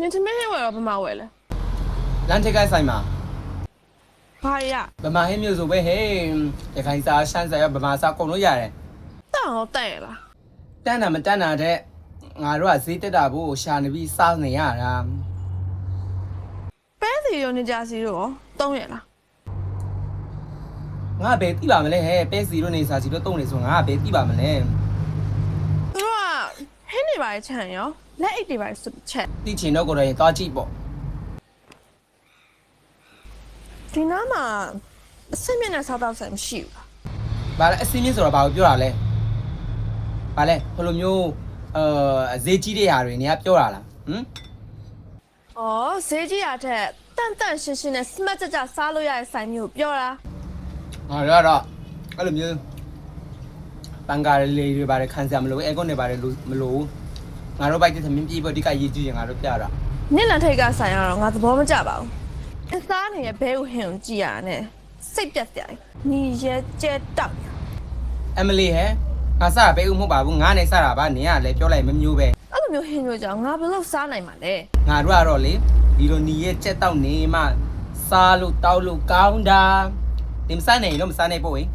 ညချမင်းဟဲဝယ်တော့ဘယ်မှာဝယ်လဲလမ်းထိပ်ကဆိုင်မှာဘာရဗမာဟင်းမျိုးဆိုပဲဟဲ့ရခိုင်စားရှမ်းစားရဗမာစားကုန်လို့ရတယ်တောင်းတော့တဲ့ရလားတန်းတာမတန်းတာတဲ့ငါတို့ကဈေးတက်တာဖို့ရှာနေပြီးစားနေရတာပဲစီရောနေကြစီရောတုံးရလားငါဘယ်သိပါမလဲဟဲ့ပဲစီတို့နေစားစီတို့တုံးနေဆိုငါဘယ်သိပါမလဲသူတို့က ဟင်းနေပါချန်ရောလက်အိတ်တွေပါစွချက်သိချင်တော့ကိုယ်တော့ရင်သွားကြည့်ပေါ့ဒီနားမှာအဆင့်မြင့်တဲ့စားတော့ဆိုင်မရှိဘူးလား။ဘာလဲအစင်းမြင့်ဆိုတော့ဘာကိုပြောတာလဲ။ဘာလဲဘယ်လိုမျိုးအဲဈေးကြီးတဲ့ဟာတွေနေရာပြောတာလား။ဟမ်။အော်ဈေးကြီးရတဲ့တန်တန်ရှင်းရှင်းနဲ့စမတ်ကြကြစားလို့ရတဲ့ဆိုင်မျိုးပြောတာ။ဟာတော့တော့အဲ့လိုမျိုးပန်ကားလေးတွေဘာတွေခံစရာမလိုအဲကွန်တွေဘာတွေမလို ငါတို့ဘိုက်တဲ့သမင်းပြေးဖို့ဒီကရေးကြည့်ရင်ငါတို့ပြတာ။နင့်လန်ထိတ်ကဆိုင်ရတော့ငါသဘောမကျပါဘူး။အစားနေတဲ့ဘဲကိုဟင်ကိုကြည့်ရတာနဲ့စိတ်ပြတ်စရာကြီး။ညီရဲကျဲတောက်ရအမလီဟဲ့ငါစတာပဲဦးမဟုတ်ပါဘူးငါနဲ့စတာပါနင်ကလည်းပြောလိုက်မမျိုးပဲ။အဲ့လိုမျိုးဟင်မျိုးကြောင့်ငါဘယ်လို့စားနိုင်မှာလဲငါတို့ကတော့လေဒီလိုညီရဲ့ကြက်တောက်နေမှစားလို့တောက်လို့ကောင်းတာဒီမစားနိုင်ရင်တော့မစားနိုင်ပေါ့ဝင်